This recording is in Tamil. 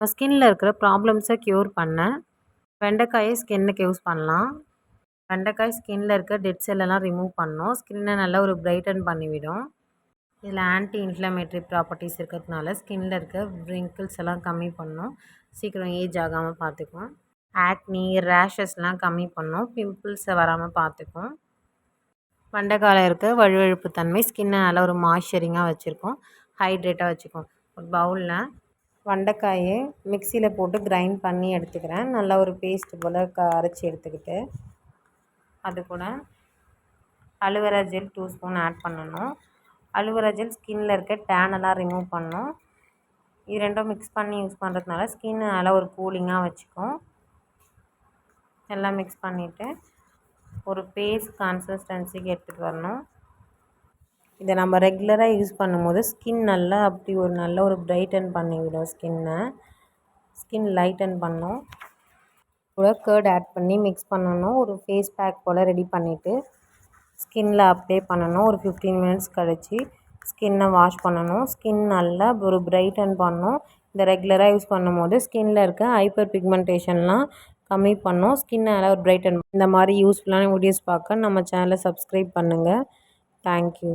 நம்ம ஸ்கின்னில் இருக்கிற ப்ராப்ளம்ஸை க்யூர் பண்ண வெண்டைக்காயை ஸ்கின்னுக்கு யூஸ் பண்ணலாம். வெண்டைக்காய் ஸ்கின்னில் இருக்க டெட் செல்லெல்லாம் ரிமூவ் பண்ணும். ஸ்கின்னை நல்லா ஒரு பிரைட்டன் பண்ணிவிடும். இதில் ஆன்டி இன்ஃப்ளமேட்ரி ப்ராப்பர்ட்டிஸ் இருக்கிறதுனால ஸ்கின்னில் இருக்க ரிங்கிள்ஸ் எல்லாம் கம்மி பண்ணும். சீக்கிரம் ஏஜ் ஆகாமல் பார்த்துக்கும் ஆக்னி ரேஷஸ்லாம் கம்மி பண்ணும். பிம்பிள்ஸை வராமல் பார்த்துக்கும் வெண்டைக்காயில் இருக்க வழுவழுப்பு தன்மை ஸ்கின்னை நல்லா ஒரு மாய்ஸ்சரிங்காக வச்சுருக்கும். ஹைட்ரேட்டாக வச்சுக்கும் ஒரு பவுலில் வெண்டைக்காயை மிக்சியில் போட்டு கிரைண்ட் பண்ணி எடுத்துக்கிறேன். நல்லா ஒரு பேஸ்ட் போல் க அரைச்சி எடுத்துக்கிட்டு அது கூட aloe vera gel two spoon add பண்ணணும். அலுவரா ஜெல் ஸ்கின்னில் இருக்க டேனெல்லாம் ரிமூவ் பண்ணும் இது ரெண்டும் மிக்ஸ் பண்ணி யூஸ் பண்ணுறதுனால ஸ்கின் நல்லா ஒரு கூலிங்காக வச்சுக்கும். எல்லாம் மிக்ஸ் பண்ணிவிட்டு ஒரு பேஸ்ட் கன்சிஸ்டன்சிக்கு எடுத்துகிட்டு வரணும். இதை நம்ம ரெகுலராக யூஸ் பண்ணும்போது ஸ்கின் நல்லா அப்படி ஒரு நல்ல ஒரு பிரைட்டன் பண்ணிவிடும் ஸ்கின்னை. ஸ்கின் லைட்டன் பண்ணும். கூட கேர்ட் ஆட் பண்ணி மிக்ஸ் பண்ணணும். ஒரு ஃபேஸ் பேக் போல் ரெடி பண்ணிவிட்டு ஸ்கின்னில் அப்ளை பண்ணணும். ஒரு ஃபிஃப்டீன் மினிட்ஸ் கழித்து ஸ்கின்னை வாஷ் பண்ணணும். ஸ்கின் நல்லா ஒரு பிரைட்டன் பண்ணும். இந்த ரெகுலராக யூஸ் பண்ணும்போது ஸ்கின்னில் இருக்க ஹைப்பர் பிக்மெண்டேஷன்லாம் கம்மி பண்ணும். ஸ்கின்னை நல்லா ஒரு பிரைட்டன் இந்த மாதிரி யூஸ்ஃபுல்லான வீடியோஸ் பார்க்க நம்ம சேனலை சப்ஸ்கிரைப் பண்ணுங்கள் தேங்க்யூ.